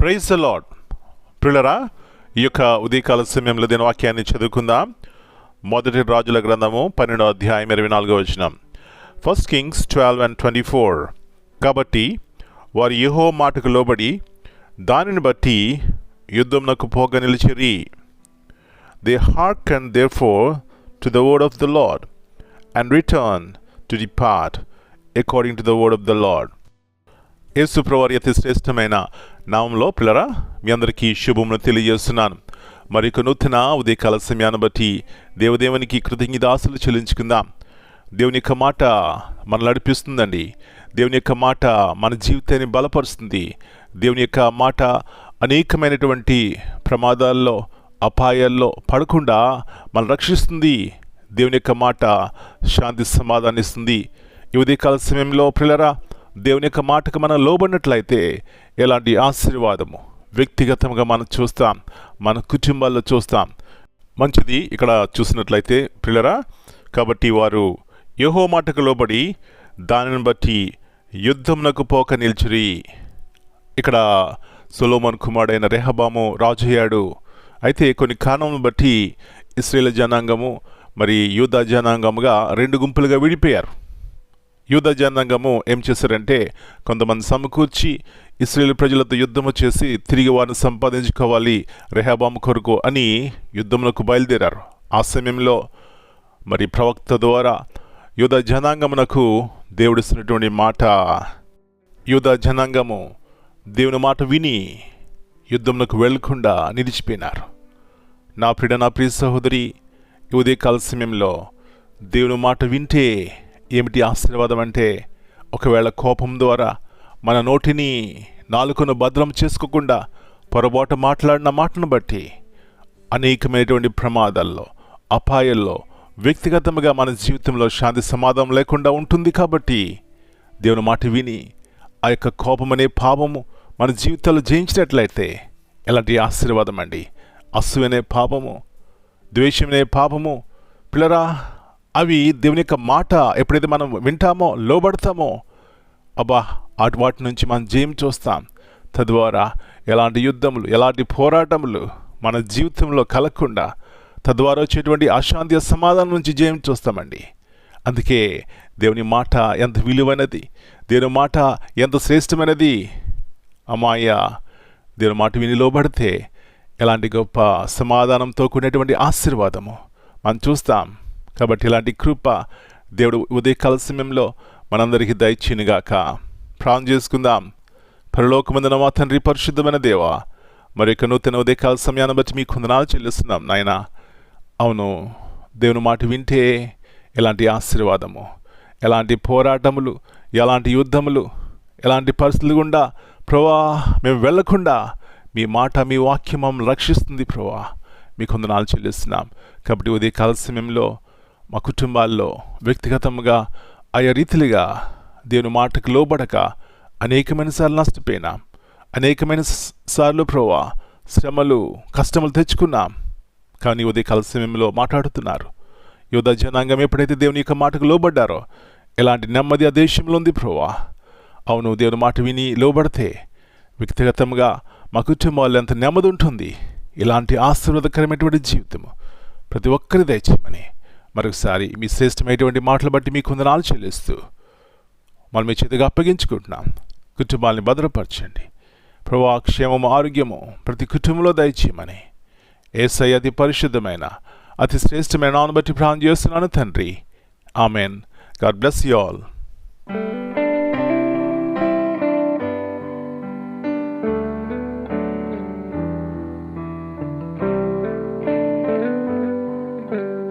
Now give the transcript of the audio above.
Praise the lord ప్రిలరా ఈ యొక్క ఉదయకాల సమయంలో దీని వాక్యాన్ని చదువుకుందాం. మొదటి రాజుల గ్రంథము పన్నెండో అధ్యాయం ఇరవై నాలుగో వచనం. First Kings twelve and twenty four కాబట్టి వారు యహో మాటకు లోబడి దానిని బట్టి యుద్ధంనకు పోగ నిలిచిరి. They hark and therefore to the word of the Lord and return to depart according to the word of the Lord Yesu ప్రవారి అతి శ్రేష్టమైన నామంలో పిల్లరా మీ అందరికీ శుభమును తెలియజేస్తున్నాను. మరి యొక్క నూతన ఉదయకాల సమయాన్ని బట్టి దేవదేవునికి కృతజ్ఞతాసులు చెల్లించుకుందాం. దేవుని యొక్క మాట మన నడిపిస్తుందండి. దేవుని యొక్క మాట మన జీవితాన్ని బలపరుస్తుంది. దేవుని యొక్క మాట అనేకమైనటువంటి ప్రమాదాల్లో అపాయాల్లో పడకుండా మనం రక్షిస్తుంది. దేవుని యొక్క మాట శాంతి సమాధానిస్తుంది. ఈ ఉదయకాల సమయంలో పిల్లరా దేవుని యొక్క మాటకు మనం లోబడినట్లయితే ఎలాంటి ఆశీర్వాదము? వ్యక్తిగతంగా మనం చూస్తాం మన కుటుంబాల్లో చూస్తాం. మంచిది ఇక్కడ చూసినట్లయితే పిల్లరా కాబట్టి వారు యహో మాటకు లోబడి దానిని బట్టి యుద్ధంనకు పోక నిల్చురి. ఇక్కడ సులోమన్ కుమారుడైన రెహబాము రాజు అయ్యాడు అయితే కొన్ని కారణం బట్టి ఇస్రాయేల్ జనాంగము మరి యూదా జనాంగముగా రెండు గుంపులుగా విడిపోయారు. యూద జనాంగము ఏం చేశారంటే కొంతమంది సమకూర్చి ఇస్రాయేల్ ప్రజలతో యుద్ధము చేసి తిరిగి వారిని సంపాదించుకోవాలి రెహాబాము కొరకు అని యుద్ధములకు బయలుదేరారు. ఆ సమయంలో మరి ప్రవక్త ద్వారా యూద జనాంగమునకు దేవుడిస్తున్నటువంటి మాట యూద జనాంగము దేవుని మాట విని యుద్ధమునకు వెళ్ళకుండా నిలిచిపోయినారు. నా ప్రిడ నా ప్రియ సహోదరి ఈ ఉదయకాల సమయంలో దేవుని మాట వింటే ఏమిటి ఆశీర్వాదం అంటే? ఒకవేళ కోపం ద్వారా మన నోటిని నాలుకను భద్రం చేసుకోకుండా పొరపాటు మాట్లాడిన మాటను బట్టి అనేకమైనటువంటి ప్రమాదాల్లో అపాయాల్లో వ్యక్తిగతంగా మన జీవితంలో శాంతి సమాధానం లేకుండా ఉంటుంది కాబట్టి దేవుని మాట విని ఆ యొక్క కోపం అనే పాపము మన జీవితంలో జయించినట్లయితే ఎలాంటి ఆశీర్వాదం అండి? అస్సు అనే పాపము ద్వేషం అనే పాపము పిల్లరా అవి దేవుని యొక్క మాట ఎప్పుడైతే మనం వింటామో లోబడతామో అబ్బా అటు వాటి నుంచి మనం జయం చూస్తాం. తద్వారా ఎలాంటి యుద్ధములు ఎలాంటి పోరాటములు మన జీవితంలో కలగకుండా తద్వారా వచ్చేటువంటి అశాంతి సమాధానం నుంచి జయం చూస్తామండి. అందుకే దేవుని మాట ఎంత విలువైనది దేవుని మాట ఎంత శ్రేష్టమైనది. అమ్మాయ దేవుని మాట విని లోబడితే ఎలాంటి గొప్ప సమాధానంతో కూడినటువంటి ఆశీర్వాదము మనం చూస్తాం. కాబట్టి ఇలాంటి కృప దేవుడు ఉదయకాల సమయంలో మనందరికీ దయచేనుగాక ప్రాణం చేసుకుందాం. పరలోకమందున మా తండ్రి పరిశుద్ధమైన దేవ మరి యొక్క నూతన ఉదయకాల సమయాన్ని బట్టి మీ కొందనాలు చెల్లిస్తున్నాం నాయన. అవును దేవుని మాట వింటే ఎలాంటి ఆశీర్వాదము ఎలాంటి పోరాటములు ఎలాంటి యుద్ధములు ఎలాంటి పరిస్థితులు గుండా ప్రభా మేము వెళ్ళకుండా మీ మాట మీ వాక్యం రక్షిస్తుంది ప్రభా. మీ కొందనాలు చెల్లిస్తున్నాం. కాబట్టి ఉదయకాల సమయంలో మా కుటుంబాల్లో వ్యక్తిగతంగా ఆయా రీతిలుగా దేవుని మాటకు లోబడక అనేకమైన సార్లు నష్టపోయినాం. అనేకమైన సార్లు ప్రోవా శ్రమలు కష్టములు తెచ్చుకున్నాం. కానీ ఉదయకాల సమయంలో మాట్లాడుతున్నారు. యువత జనాంగం ఎప్పుడైతే దేవుని యొక్క మాటకు లోబడ్డారో ఎలాంటి నెమ్మది ఆ దేశంలో ఉంది ప్రోవా అవును దేవుని మాట విని లోబడితే వ్యక్తిగతంగా మా కుటుంబాల్లో ఎంత నెమ్మది ఉంటుంది. ఇలాంటి ఆశీర్వాదకరమైనటువంటి జీవితము ప్రతి ఒక్కరి దయచేయమని మరొకసారి మీ శ్రేష్టమైనటువంటి మాటలు బట్టి మీ కొందనాలు చెల్లిస్తూ మనం మీ చేతిగా అప్పగించుకుంటున్నాం. కుటుంబాన్ని భద్రపరచండి. ప్రభా క్షేమము ఆరోగ్యము ప్రతి కుటుంబంలో దయచేయమని. ఏసై అతి పరిశుద్ధమైన అతి శ్రేష్టమైన నాను బట్టి ప్రాణం చేస్తున్నాను తండ్రి. Amen. God bless you all.